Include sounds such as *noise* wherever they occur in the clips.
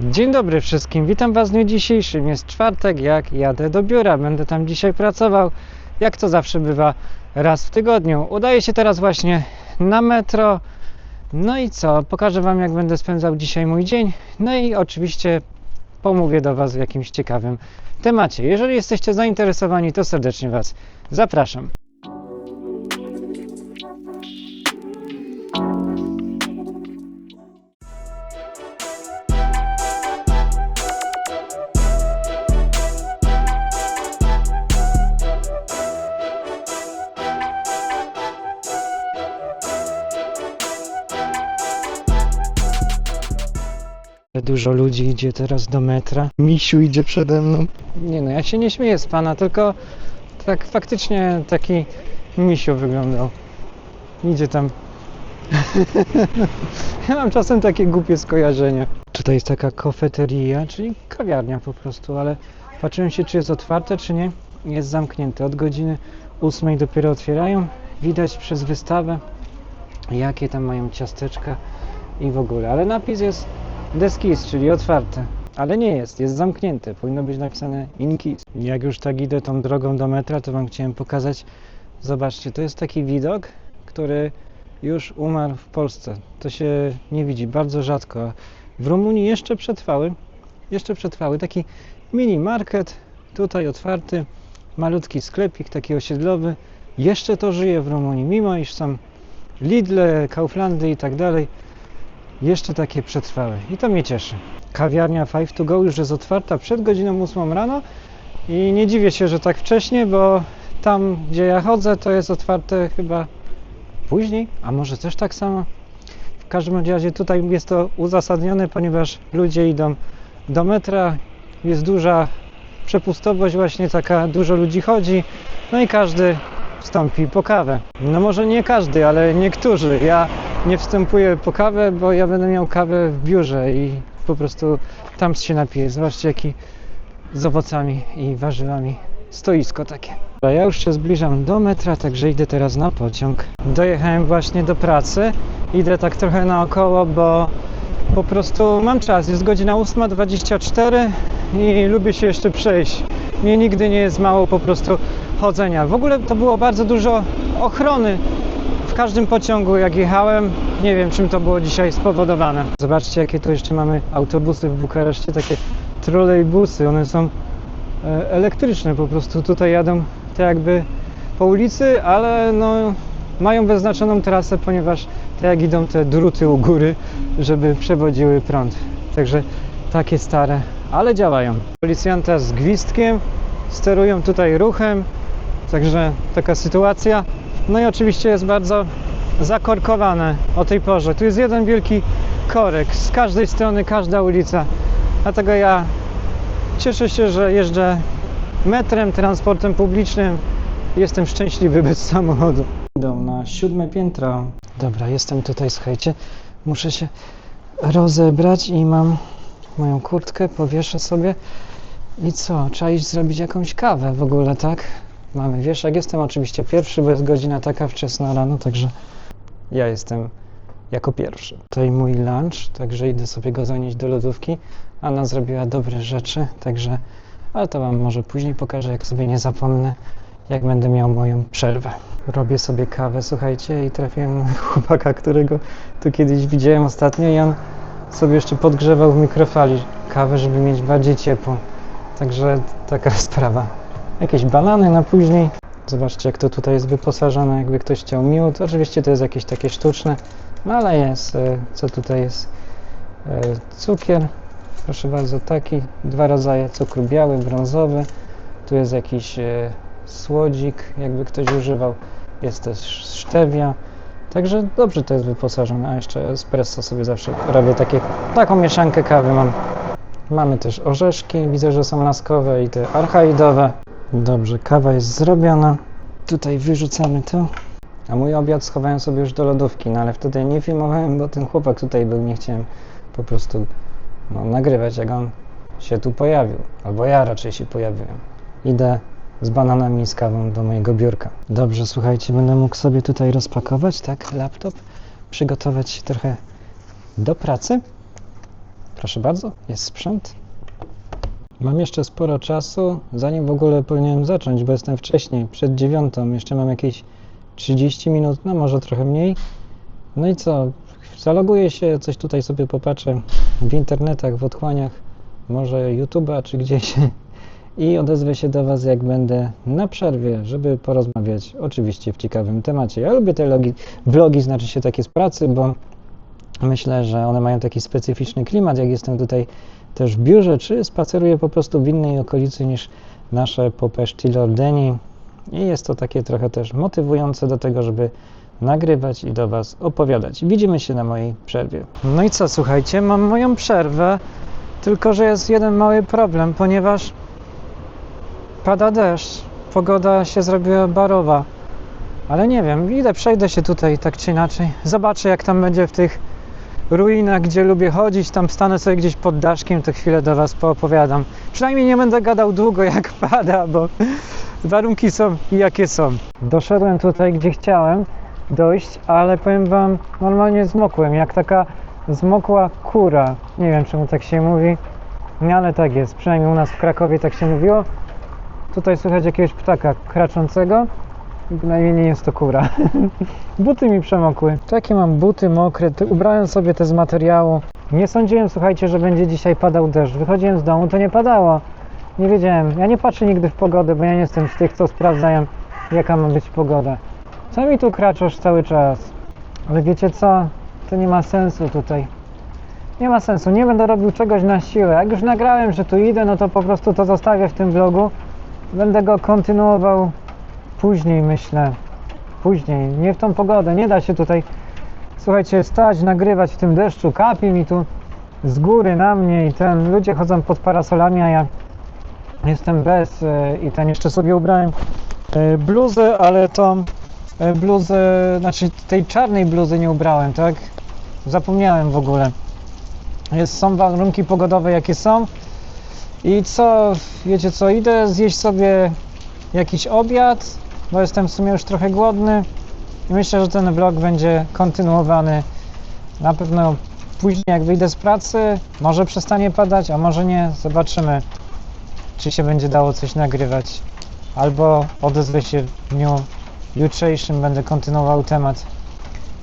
Dzień dobry wszystkim, witam Was w dniu dzisiejszym. Jest czwartek, jak jadę do biura. Będę tam dzisiaj pracował, jak to zawsze bywa, raz w tygodniu. Udaję się teraz właśnie na metro. No i co? Pokażę Wam, jak będę spędzał dzisiaj mój dzień. No i oczywiście pomówię do Was w jakimś ciekawym temacie. Jeżeli jesteście zainteresowani, to serdecznie Was zapraszam. Dużo ludzi idzie teraz do metra. Misiu idzie przede mną. Nie no, ja się nie śmieję z pana, tylko tak faktycznie taki misiu wyglądał. Idzie tam. *laughs* ja mam czasem takie głupie skojarzenia. Tutaj jest taka kofeteria, czyli kawiarnia po prostu, ale patrzyłem się, czy jest otwarte, czy nie. Jest zamknięte. Od godziny 8 dopiero otwierają. Widać przez wystawę, jakie tam mają ciasteczka i w ogóle. Ale napis jest Deskis, czyli otwarte. Ale nie jest, jest zamknięte. Powinno być napisane Inkis. Jak już tak idę tą drogą do metra, to Wam chciałem pokazać. Zobaczcie, to jest taki widok, który już umarł w Polsce. To się nie widzi bardzo rzadko. W Rumunii jeszcze przetrwały. Jeszcze przetrwały. Taki mini market, tutaj otwarty, malutki sklepik, taki osiedlowy. Jeszcze to żyje w Rumunii, mimo iż są Lidle, Kauflandy i tak dalej jeszcze takie przetrwały i to mnie cieszy. Kawiarnia Five to Go już jest otwarta przed godziną 8 rano i nie dziwię się, że tak wcześnie, bo tam gdzie ja chodzę to jest otwarte chyba później, a może też tak samo. W każdym razie tutaj jest to uzasadnione, ponieważ ludzie idą do metra, jest duża przepustowość właśnie taka, dużo ludzi chodzi, no i każdy wstąpi po kawę. No może nie każdy, ale niektórzy. Ja nie wstępuję po kawę, bo ja będę miał kawę w biurze i po prostu tam się napiję. Zobaczcie jaki z owocami i warzywami stoisko takie. Ja już się zbliżam do metra, także idę teraz na pociąg. Dojechałem właśnie do pracy. Idę tak trochę naokoło, bo po prostu mam czas. Jest godzina 8.24 i lubię się jeszcze przejść. Mnie nigdy nie jest mało po prostu chodzenia. W ogóle to było bardzo dużo ochrony każdym pociągu jak jechałem. Nie wiem czym to było dzisiaj spowodowane. Zobaczcie jakie tu jeszcze mamy autobusy w Bukareszcie, takie trolejbusy. One są e, elektryczne po prostu. Tutaj jadą tak jakby po ulicy, ale no mają wyznaczoną trasę, ponieważ tak jak idą te druty u góry, żeby przewodziły prąd. Także takie stare, ale działają. Policjanta z gwizdkiem sterują tutaj ruchem, także taka sytuacja. No i oczywiście jest bardzo zakorkowane o tej porze. Tu jest jeden wielki korek z każdej strony, każda ulica. Dlatego ja cieszę się, że jeżdżę metrem, transportem publicznym. Jestem szczęśliwy bez samochodu. Idą na siódme piętro. Dobra, jestem tutaj, słuchajcie. Muszę się rozebrać i mam moją kurtkę, powieszę sobie. I co? Trzeba iść zrobić jakąś kawę w ogóle, tak? Mamy wieszak. Jestem oczywiście pierwszy, bo jest godzina taka wczesna rano, także ja jestem jako pierwszy. Tutaj mój lunch, także idę sobie go zanieść do lodówki. Anna zrobiła dobre rzeczy, także, ale to Wam może później pokażę, jak sobie nie zapomnę, jak będę miał moją przerwę. Robię sobie kawę, słuchajcie, i trafiłem na *laughs* chłopaka, którego tu kiedyś widziałem ostatnio i on sobie jeszcze podgrzewał w mikrofali kawę, żeby mieć bardziej ciepło. Także taka *laughs* sprawa. Jakieś banany na później. Zobaczcie, jak to tutaj jest wyposażone, jakby ktoś chciał miód. Oczywiście to jest jakieś takie sztuczne, no ale jest. e, Co tutaj jest? E, Cukier. Proszę bardzo, taki. Dwa rodzaje cukru biały, brązowy. Tu jest jakiś e, słodzik, jakby ktoś używał. Jest też sztewia. Także dobrze to jest wyposażone. A jeszcze espresso sobie zawsze robię takie, taką mieszankę kawy mam. Mamy też orzeszki, widzę, że są laskowe i te archaidowe. Dobrze, kawa jest zrobiona. Tutaj wyrzucamy to. A mój obiad schowałem sobie już do lodówki, no ale wtedy nie filmowałem, bo ten chłopak tutaj był, nie chciałem po prostu no, nagrywać, jak on się tu pojawił. Albo ja raczej się pojawiłem. Idę z bananami i z kawą do mojego biurka. Dobrze, słuchajcie, będę mógł sobie tutaj rozpakować, tak, laptop, przygotować się trochę do pracy. Proszę bardzo, jest sprzęt. Mam jeszcze sporo czasu, zanim w ogóle powinienem zacząć, bo jestem wcześniej, przed dziewiątą. Jeszcze mam jakieś 30 minut, no może trochę mniej. No i co? Zaloguję się, coś tutaj sobie popatrzę w internetach, w otchłaniach, może YouTube'a czy gdzieś *laughs* i odezwę się do Was, jak będę na przerwie, żeby porozmawiać oczywiście w ciekawym temacie. Ja lubię te logi, vlogi, znaczy się takie z pracy, bo myślę, że one mają taki specyficzny klimat, jak jestem tutaj też w biurze, czy spaceruję po prostu w innej okolicy niż nasze Popeszti Lordeni i jest to takie trochę też motywujące do tego, żeby nagrywać i do Was opowiadać. Widzimy się na mojej przerwie. No i co, słuchajcie, mam moją przerwę, tylko że jest jeden mały problem, ponieważ pada deszcz, pogoda się zrobiła barowa. Ale nie wiem, idę, przejdę się tutaj tak czy inaczej. Zobaczę, jak tam będzie w tych ruinach, gdzie lubię chodzić. Tam stanę sobie gdzieś pod daszkiem, to chwilę do Was poopowiadam. Przynajmniej nie będę gadał długo, *laughs* jak pada, bo warunki są jakie są. Doszedłem tutaj, gdzie chciałem dojść, ale powiem Wam, normalnie zmokłem, jak taka zmokła kura. Nie wiem, czemu tak się mówi, no ale tak jest. Przynajmniej u nas w Krakowie tak się mówiło. Tutaj słychać jakiegoś ptaka kraczącego. Bynajmniej nie jest to kura. *laughs* buty mi przemokły. Takie mam buty mokre. Ubrałem sobie te z materiału. Nie sądziłem, słuchajcie, że będzie dzisiaj padał deszcz. Wychodziłem z domu, to nie padało. Nie wiedziałem. Ja nie patrzę nigdy w pogodę, bo ja nie jestem z tych, co sprawdzają, jaka ma być pogoda. Co mi tu kraczosz cały czas? Ale wiecie co? To nie ma sensu tutaj. Nie ma sensu. Nie będę robił czegoś na siłę. Jak już nagrałem, że tu idę, no to po prostu to zostawię w tym vlogu. Będę go kontynuował później, myślę. Później, nie w tą pogodę. Nie da się tutaj, słuchajcie, stać, nagrywać w tym deszczu. Kapi mi tu z góry na mnie i ten. Ludzie chodzą pod parasolami, a ja jestem bez e, i ten jeszcze sobie ubrałem e, bluzę, ale tą e, bluzę, znaczy tej czarnej bluzy nie ubrałem, tak? Zapomniałem w ogóle. Jest, są warunki pogodowe jakie są. I co, wiecie co, idę zjeść sobie jakiś obiad, bo jestem w sumie już trochę głodny. I myślę, że ten vlog będzie kontynuowany. Na pewno później jak wyjdę z pracy, może przestanie padać, a może nie, zobaczymy, czy się będzie dało coś nagrywać. Albo odezwę się w dniu jutrzejszym, będę kontynuował temat.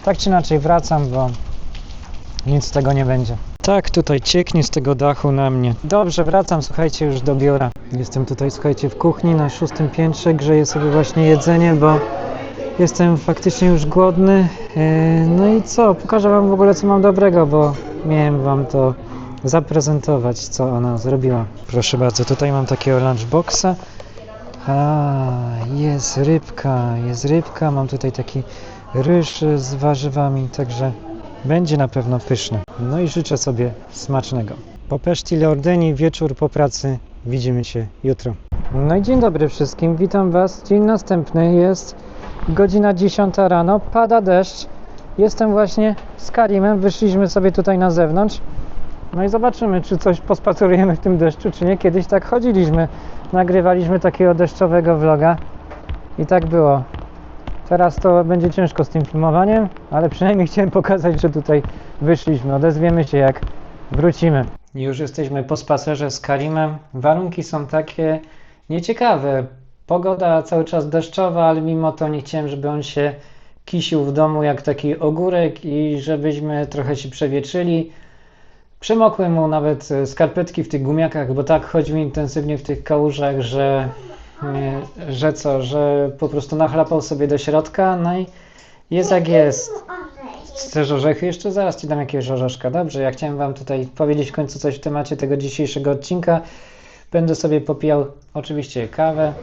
Tak czy inaczej wracam, bo nic z tego nie będzie. Tak, tutaj cieknie z tego dachu na mnie. Dobrze, wracam, słuchajcie, już do biura. Jestem tutaj, słuchajcie, w kuchni na szóstym piętrze, grzeję sobie właśnie jedzenie, bo jestem faktycznie już głodny. Eee, No i co, pokażę Wam w ogóle, co mam dobrego, bo miałem Wam to zaprezentować, co ona zrobiła. Proszę bardzo, tutaj mam takiego lunchboxa. A, jest rybka, jest rybka, mam tutaj taki ryż z warzywami, także będzie na pewno pyszne. No i życzę sobie smacznego. Po Peszti Leordeni, wieczór po pracy. Widzimy się jutro. No i dzień dobry wszystkim, witam Was. Dzień następny jest godzina 10 rano, pada deszcz. Jestem właśnie z Karimem, wyszliśmy sobie tutaj na zewnątrz. No i zobaczymy, czy coś pospacerujemy w tym deszczu, czy nie. Kiedyś tak chodziliśmy, nagrywaliśmy takiego deszczowego vloga i tak było. Teraz to będzie ciężko z tym filmowaniem, ale przynajmniej *laughs* chciałem pokazać, że tutaj wyszliśmy. Odezwiemy się jak wrócimy. Już jesteśmy po spacerze z Karimem. Warunki są takie nieciekawe. Pogoda cały czas deszczowa, ale mimo to nie chciałem, żeby on się kisił w domu jak taki ogórek i żebyśmy trochę się przewietrzyli. Przemokły mu nawet skarpetki w tych gumiakach, bo tak chodzi mi intensywnie w tych kałużach, że, że co, że po prostu nachlapał sobie do środka, no i jest jak jest. Chcesz orzechy? Jeszcze zaraz Ci dam jakiegoś orzeszka. Dobrze, ja chciałem Wam tutaj powiedzieć w końcu coś w temacie tego dzisiejszego odcinka. Będę sobie popijał oczywiście kawę,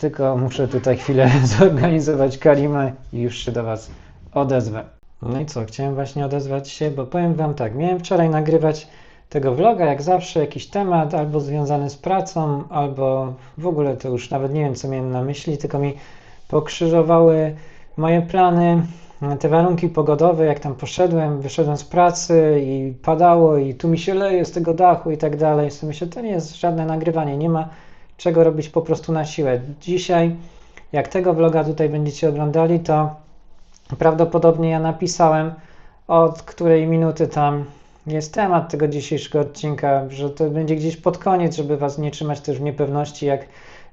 tylko muszę tutaj chwilę *laughs* zorganizować Karimę i już się do Was odezwę. No i co, chciałem właśnie odezwać się, bo powiem Wam tak, miałem wczoraj nagrywać tego vloga, jak zawsze, jakiś temat albo związany z pracą, albo w ogóle to już nawet nie wiem, co miałem na myśli, tylko mi pokrzyżowały moje plany, te warunki pogodowe, jak tam poszedłem, wyszedłem z pracy i padało i tu mi się leje z tego dachu i tak dalej. Sobie myślę, to nie jest żadne nagrywanie, nie ma czego robić po prostu na siłę. Dzisiaj, jak tego vloga tutaj będziecie oglądali, to prawdopodobnie ja napisałem od której minuty tam jest temat tego dzisiejszego odcinka, że to będzie gdzieś pod koniec, żeby Was nie trzymać też w niepewności, jak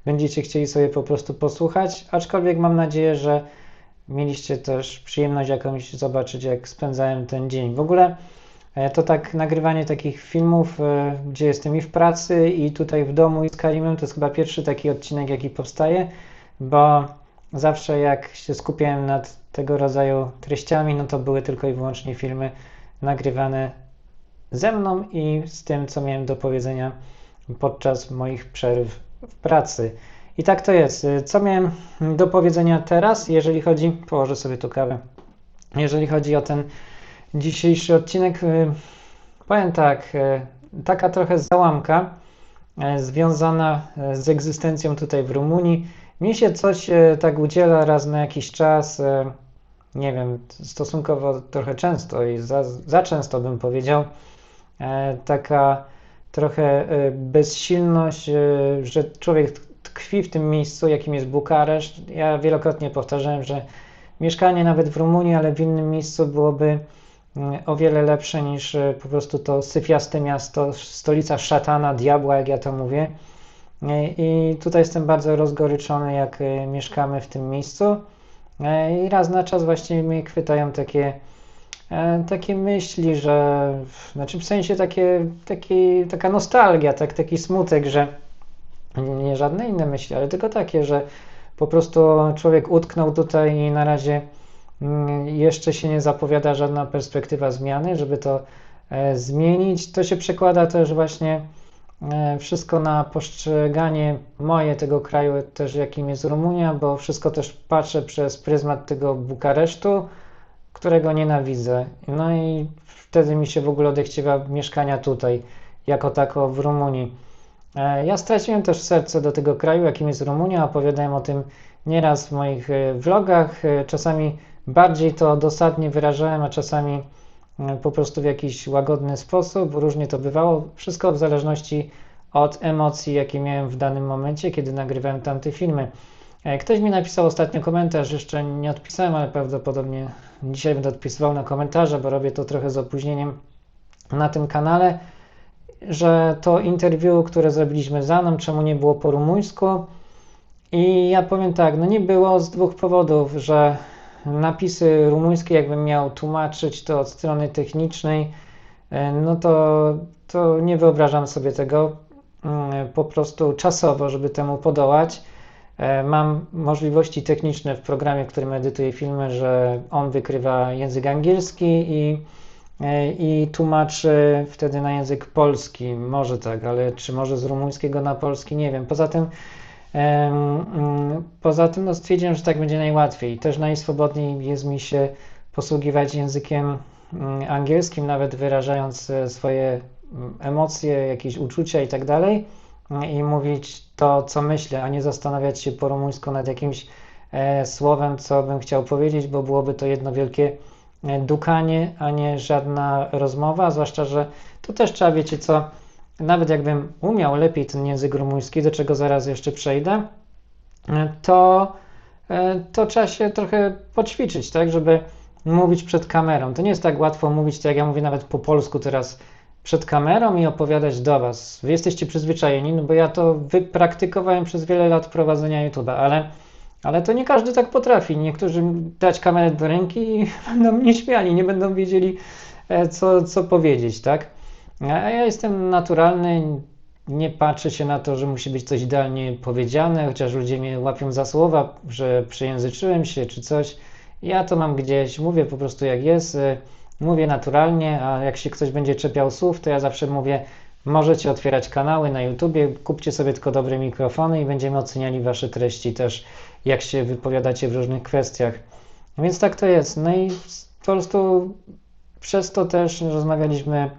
będziecie chcieli sobie po prostu posłuchać. Aczkolwiek mam nadzieję, że mieliście też przyjemność jakąś zobaczyć, jak spędzałem ten dzień. W ogóle e, to tak nagrywanie takich filmów, e, gdzie jestem i w pracy, i tutaj w domu, i z Karimem, to jest chyba pierwszy taki odcinek, jaki powstaje, bo zawsze jak się skupiałem nad tego rodzaju treściami, no to były tylko i wyłącznie filmy nagrywane ze mną i z tym, co miałem do powiedzenia podczas moich przerw w pracy. I tak to jest. Co miałem do powiedzenia teraz, jeżeli chodzi, położę sobie tu kawę, jeżeli chodzi o ten dzisiejszy odcinek, y, powiem tak, y, taka trochę załamka y, związana z egzystencją tutaj w Rumunii. Mi się coś tak udziela raz na jakiś czas, nie wiem, stosunkowo trochę często i za, za często bym powiedział, taka trochę bezsilność, że człowiek tkwi w tym miejscu, jakim jest Bukareszt. Ja wielokrotnie powtarzałem, że mieszkanie nawet w Rumunii, ale w innym miejscu byłoby mm, o wiele lepsze niż e, po prostu to syfiaste miasto, stolica szatana, diabła, jak ja to mówię. E, I tutaj jestem bardzo rozgoryczony, jak e, mieszkamy w tym miejscu. I raz na czas właśnie mnie chwytają takie, takie myśli, że, znaczy w sensie takie, taka nostalgia, tak, taki smutek, że nie żadne inne myśli, ale tylko takie, że po prostu człowiek utknął tutaj i na razie mm, jeszcze się nie zapowiada żadna perspektywa zmiany, żeby to e, zmienić. To się przekłada też właśnie e, wszystko na postrzeganie moje tego kraju, też jakim jest Rumunia, bo wszystko też patrzę przez pryzmat tego Bukaresztu, którego nienawidzę. No i wtedy mi się w ogóle odechciewa mieszkania tutaj, jako tako w Rumunii. E, ja straciłem też serce do tego kraju, jakim jest Rumunia. Opowiadałem o tym nieraz w moich e, vlogach. E, czasami bardziej to dosadnie wyrażałem, a czasami po prostu w jakiś łagodny sposób. Różnie to bywało. Wszystko w zależności od emocji, jakie miałem w danym momencie, kiedy nagrywałem tamte filmy. Ktoś mi napisał ostatnio komentarz, jeszcze nie odpisałem, ale prawdopodobnie dzisiaj będę odpisywał na komentarze, bo robię to trochę z opóźnieniem na tym kanale że to interview, które zrobiliśmy za mną, czemu nie było po rumuńsku. I ja powiem tak, no nie było z dwóch powodów, że napisy rumuńskie, jakbym miał tłumaczyć to od strony technicznej, e, no to, to nie wyobrażam sobie tego mm, po prostu czasowo, żeby temu podołać. E, mam możliwości techniczne w programie, w którym edytuję filmy, że on wykrywa język angielski i E, i tłumaczy wtedy na język polski. Może tak, ale czy może z rumuńskiego na polski, nie wiem. Poza tym, poza tym no stwierdziłem, że tak będzie najłatwiej. Też najswobodniej jest mi się posługiwać językiem mm, angielskim, nawet wyrażając e, swoje mm, emocje, jakieś uczucia i tak i mówić to, co myślę, a nie zastanawiać się po rumuńsku nad jakimś e, słowem, co bym chciał powiedzieć, bo byłoby to jedno wielkie dukanie, a nie żadna rozmowa, zwłaszcza, że to też trzeba, wiecie co, nawet jakbym umiał lepiej ten język rumuński, do czego zaraz jeszcze przejdę, to, to trzeba się trochę poćwiczyć, tak, żeby mówić przed kamerą. To nie jest tak łatwo mówić, tak jak ja mówię nawet po polsku teraz przed kamerą i opowiadać do Was. Wy jesteście przyzwyczajeni, no bo ja to wypraktykowałem przez wiele lat prowadzenia YouTube'a, ale ale to nie każdy tak potrafi. Niektórzy dać kamerę do ręki i *laughs* będą mnie śmiali, nie będą wiedzieli, e, co, co powiedzieć, tak? A ja jestem naturalny, nie patrzę się na to, że musi być coś idealnie powiedziane, chociaż ludzie mnie łapią za słowa, że przejęzyczyłem się czy coś. Ja to mam gdzieś, mówię po prostu jak jest, e, mówię naturalnie, a jak się ktoś będzie czepiał słów, to ja zawsze mówię, możecie otwierać kanały na YouTubie, kupcie sobie tylko dobre mikrofony i będziemy oceniali Wasze treści też jak się wypowiadacie w różnych kwestiach. Więc tak to jest. No i po prostu przez to też rozmawialiśmy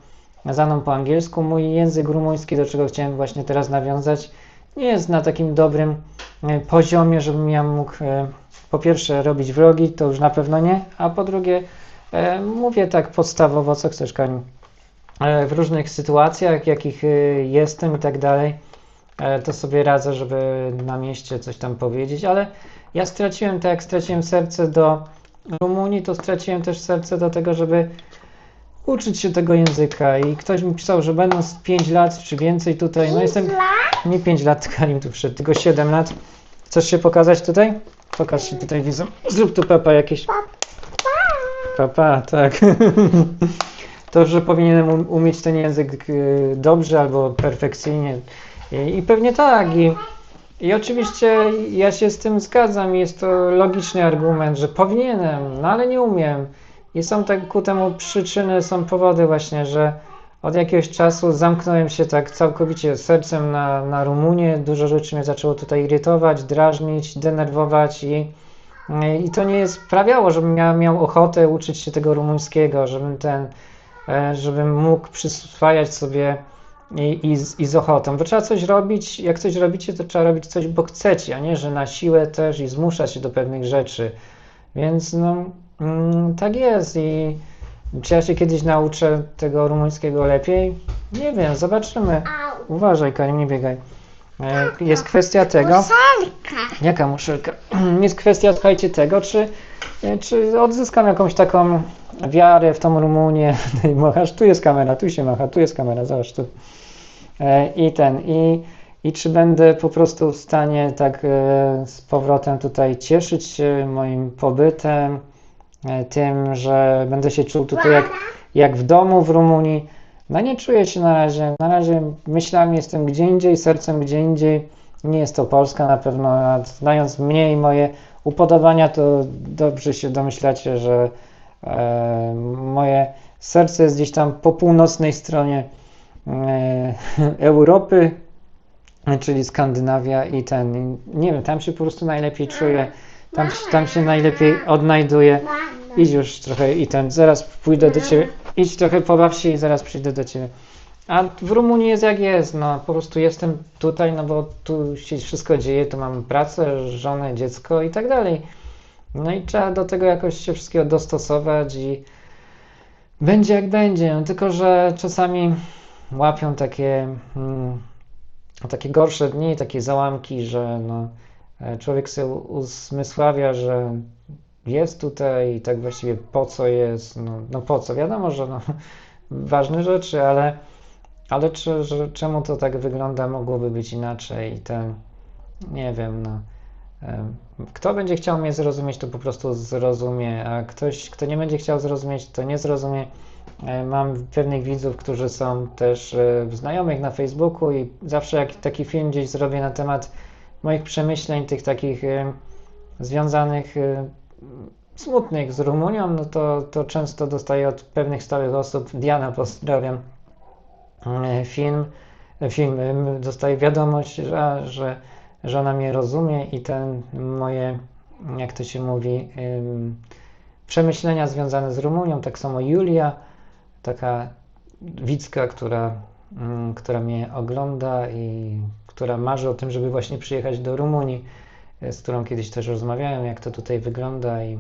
za mną po angielsku. Mój język rumuński, do czego chciałem właśnie teraz nawiązać, nie jest na takim dobrym e, poziomie, żebym ja mógł e, po pierwsze robić vlogi, to już na pewno nie, a po drugie mówię tak podstawowo, co chcesz Kaniu, w różnych sytuacjach, jakich jestem i tak dalej E, to sobie radzę, żeby na mieście coś tam powiedzieć, ale ja straciłem, tak jak straciłem serce do Rumunii, to straciłem też serce do tego, żeby uczyć się tego języka i ktoś mi pisał, że będąc 5 lat czy więcej tutaj, no jestem nie 5 lat, Karim tu wszedł, tylko 7 lat. Chcesz się pokazać tutaj? Pokaż się tutaj widzę. Zrób tu papa jakieś. Papa, tak. *laughs* To, że powinienem um- umieć ten język y, dobrze albo perfekcyjnie. I, i pewnie tak. I, I oczywiście ja się z tym zgadzam. Jest to logiczny argument, że powinienem, no ale nie umiem. I są tak ku temu przyczyny, są powody właśnie, że od jakiegoś czasu zamknąłem się tak całkowicie sercem na, na Rumunię. Dużo rzeczy mnie zaczęło tutaj irytować, drażnić, denerwować i, i to nie sprawiało, żebym ja miał ochotę uczyć się tego rumuńskiego, żebym ten, e, żebym mógł przyswajać sobie i, i, z, i z ochotą. Bo trzeba coś robić, jak coś robicie, to trzeba robić coś, bo chcecie, a nie, że na siłę też i zmuszać się do pewnych rzeczy. Więc no, mm, tak jest i czy ja się kiedyś nauczę tego rumuńskiego lepiej? Nie wiem, zobaczymy. Uważaj, Karim, nie biegaj. E, Jest kwestia tego. Jaka muszelka? *clears throat* Jest kwestia, słuchajcie, tego, czy, e, czy odzyskam jakąś taką wiarę w tą Rumunię. *laughs* Machasz, tu jest kamera, tu się macha, tu jest kamera, zobacz tu. E, I ten, i, i czy będę po prostu w stanie tak e, z powrotem tutaj cieszyć się moim pobytem, tym, że będę się czuł tutaj jak, jak w domu w Rumunii. No nie czuję się na razie. Na razie myślami jestem gdzie indziej, sercem gdzie indziej. Nie jest to Polska na pewno, a znając mnie i moje upodobania, to dobrze się domyślacie, że e, moje serce jest gdzieś tam po północnej stronie e, *laughs* Europy, czyli Skandynawia i ten, nie wiem, tam się po prostu najlepiej czuję, tam, tam się najlepiej odnajduję. Idź już trochę i ten, zaraz pójdę do ciebie. Idź trochę pobaw się i zaraz przyjdę do ciebie. A w Rumunii jest jak jest, no po prostu jestem tutaj, no bo tu się wszystko dzieje, tu mam pracę, żonę, dziecko i tak dalej. No i trzeba do tego jakoś się wszystkiego dostosować i będzie jak będzie, no tylko że czasami łapią takie, mm, takie gorsze dni, takie załamki, że no, e, człowiek sobie uzmysławia, że jest tutaj i tak właściwie po co jest, no, no po co, wiadomo, że no, *laughs* ważne rzeczy, ale, ale czy, że, czemu to tak wygląda, mogłoby być inaczej ten, nie wiem, no, kto będzie chciał mnie zrozumieć, to po prostu zrozumie, a ktoś, kto nie będzie chciał zrozumieć, to nie zrozumie. E, Mam pewnych widzów, którzy są też e, znajomych na Facebooku i zawsze jak taki film gdzieś zrobię na temat moich przemyśleń, tych takich e, związanych smutnych z Rumunią, no to, to często dostaję od pewnych stałych osób, Diana pozdrawiam, film, film, dostaję wiadomość, że, że, że ona mnie rozumie i ten moje, jak to się mówi, em, przemyślenia związane z Rumunią, tak samo Julia, taka widzka, która, mm, która mnie ogląda i która marzy o tym, żeby właśnie przyjechać do Rumunii, e, z którą kiedyś też rozmawiałem, jak to tutaj wygląda i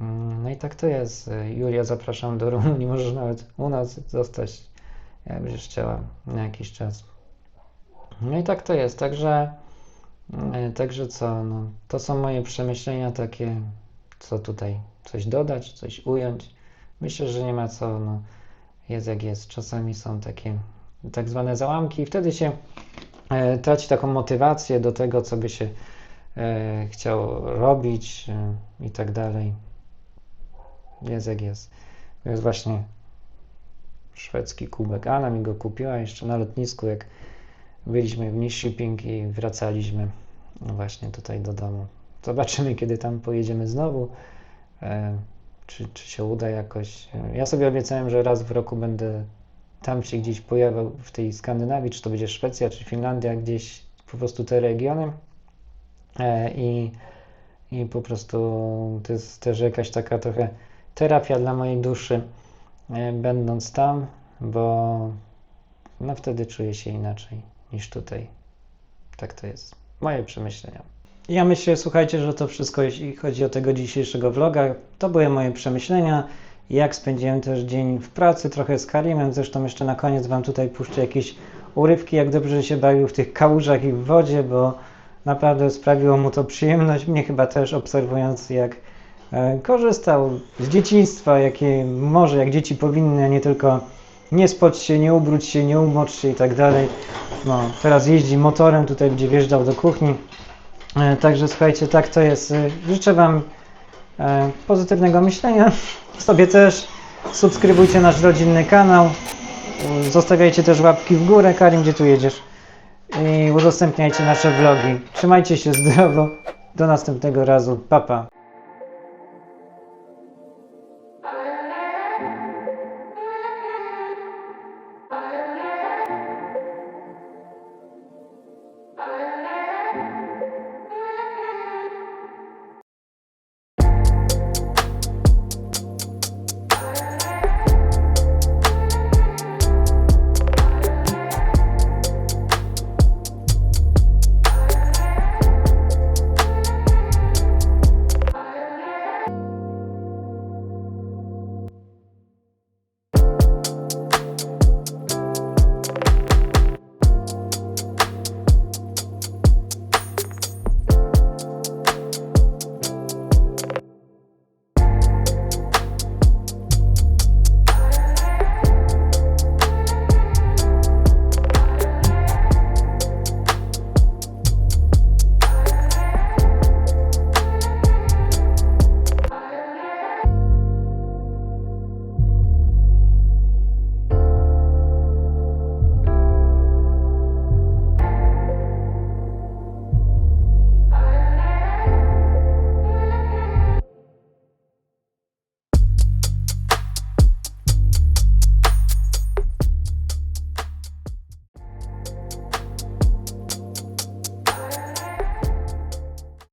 mm, no i tak to jest. E, Julia, zapraszam do Rumunii, możesz nawet u nas zostać, jak będziesz chciała, na jakiś czas. No i tak to jest, także e, także co, no, to są moje przemyślenia takie, co tutaj, coś dodać, coś ująć. Myślę, że nie ma co, no, jest jak jest. Czasami są takie tak zwane załamki i wtedy się e, traci taką motywację do tego, co by się e, chciało robić e, i tak dalej. Jest jak jest. Jest właśnie szwedzki kubek. Anna mi go kupiła jeszcze na lotnisku, jak byliśmy w Nice Shipping i wracaliśmy właśnie tutaj do domu. Zobaczymy, kiedy tam pojedziemy znowu. E, czy, czy się uda jakoś. Ja sobie obiecałem, że raz w roku będę tam się gdzieś pojawiał w tej Skandynawii, czy to będzie Szwecja, czy Finlandia, gdzieś po prostu te regiony. E, I, I po prostu to jest też jakaś taka trochę terapia dla mojej duszy, będąc tam, bo no wtedy czuję się inaczej niż tutaj. Tak to jest. Moje przemyślenia. Ja myślę, słuchajcie, że to wszystko, jeśli chodzi o tego dzisiejszego vloga. To były moje przemyślenia. Jak spędziłem też dzień w pracy, trochę z Karimem. Zresztą jeszcze na koniec Wam tutaj puszczę jakieś urywki, jak dobrze się bawił w tych kałużach i w wodzie, bo naprawdę sprawiło mu to przyjemność. Mnie chyba też obserwując, jak e, korzystał z dzieciństwa, jakie może, jak dzieci powinny, a nie tylko nie spocz się, nie ubróć się, nie umocz się i tak dalej. No, teraz jeździ motorem, tutaj będzie wjeżdżał do kuchni. E, Także słuchajcie, tak to jest. E, Życzę Wam e, pozytywnego myślenia. *laughs* Sobie też. Subskrybujcie nasz rodzinny kanał. E, Zostawiajcie też łapki w górę. Karim, gdzie tu jedziesz? I udostępniajcie nasze vlogi. Trzymajcie się *laughs* zdrowo. Do następnego razu. Pa, pa.